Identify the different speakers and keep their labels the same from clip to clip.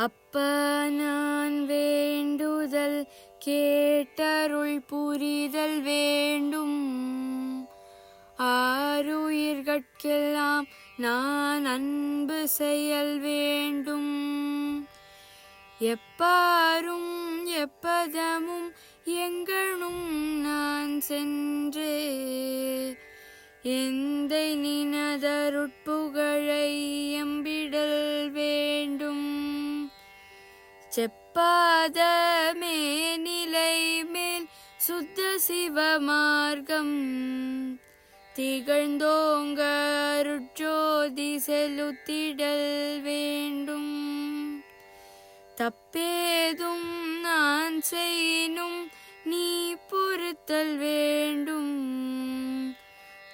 Speaker 1: அப்ப நான் வேண்டுதல் கேட்டருள் புரிதல் வேண்டும். ஆறுயிர்கட்கெல்லாம் நான் அன்பு செயல் வேண்டும். எப்பாரும் எப்பதமும் எங்கனும் நான் சென்றே. எந்த நினதருட்புகழை எம்பிடல் வேண்டும். செப்பாத மேனிலை மேல் சுத்த சிவ மார்க்கம் திகழ்ந்தோங்க அருட்சோதி செலுத்திடல் வேண்டும். தப்பேதும் நான் செய்யினும் நீ பொறுத்தல் வேண்டும்.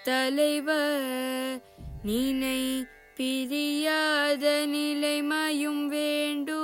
Speaker 1: தலைவர் நீனை பிரியாத நிலைமையும் வேண்டும்.